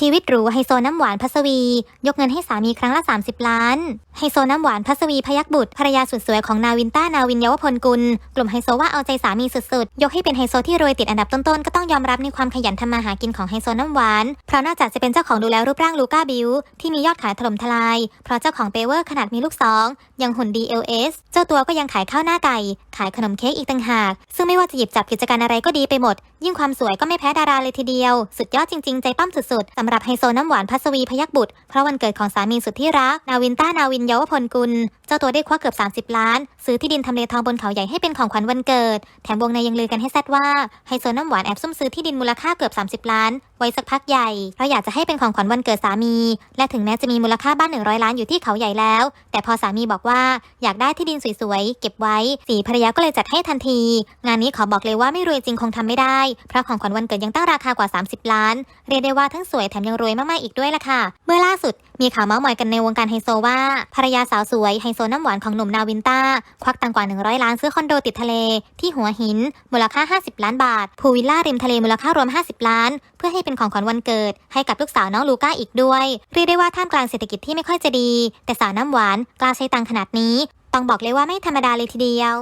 ชีวิตหรูไฮโซน้ำหวานพัสวี ยกเงินให้สามีครั้งละ 30 ล้านไฮโซน้ำหวานพัสวีพยักบุตรภรรยาสุดสวยของนาวินต้านาวินเยาวพลกุล กลุ่มไฮโซว่าเอาใจสามีสุดๆ ยกให้เป็นไฮโซที่รวยติดอันดับต้นๆ ก็ต้องยอมรับในความขยันทำมาหากินของไฮโซน้ำหวาน เพราะนอกจากจะเป็นเจ้าของดูแลรูปร่างลูก้าบิวที่มียอดขายถล่มทลาย เพราะเจ้าของเปเวอร์ขนาดมีลูกสองยังหุ่น DLS เจ้าตัวก็ยังขายข้าวหน้าไก่ ขายขนมเค้กอีกต่างหาก ซึ่งไม่ว่าจะหยิบจับกิจการอะไรก็ดีไปหมด ยิ่งความสวยก็ไม่แพ้ดาราเลยทีเดียว สุดยอดจริงๆ ใจปั้มสุดๆำหรับไฮโซน้ำหวานพัสวีพยักบุตรเพราะวันเกิดของสามีสุดที่รัก นาวินต้านาวินเยาวพลกุลเจ้าตัวได้ควักเกือบ 30 ล้าน ซื้อที่ดินทำเลทองบนเขาใหญ่ให้เป็นของขวัญวันเกิด แถมวงในยังลือกันให้แซดว่าไฮโซน้ำหวานแอบซุ่มซื้อที่ดินมูลค่าเกือบ 30 ล้าน ไว้สักพักใหญ่เพราะอยากจะให้เป็นของขวัญวันเกิดสามี และถึงแม้จะมีมูลค่าบ้าน 100 ล้านอยู่ที่เขาใหญ่แล้ว แต่พอสามีบอกว่าอยากได้ที่ดินสวยๆเก็บไว้สีภรรยาก็เลยจัดให้ทันที งานนี้ขอบอกเลยว่าไม่รวยจริงคงทำไม่ได้เพราะของขวัญวันเกิดยังตั้งราคากว่า 30 ล้าน เรียกได้ว่าทั้งสวยแถมยังรวยมากๆอีกด้วยล่ะค่ะ เมื่อล่าสุดมีข่าวเมาส์มอยกันในวงการไฮโซว่าภรรยาสาวสวยไฮโซน้ำหวานของหนุ่มนาวินต้า ควักตังกว่า 100 ล้านซื้อคอนโดติดทะเล ที่หัวหิน มูลค่า 50 ล้านบาท พูวิลล่าริมทะเลมูลค่ารวม 50 ล้าน เพื่อให้เป็นของขวัญวันเกิด ให้กับลูกสาวน้องลูก้าอีกด้วย เรียกได้ว่าท่ามกลางเศรษฐกิจที่ไม่ค่อยจะดี แต่สาวน้ำหวานกล้าใช้ตังขนาดนี้ ต้องบอกเลยว่าไม่ธรรมดาเลยทีเดียว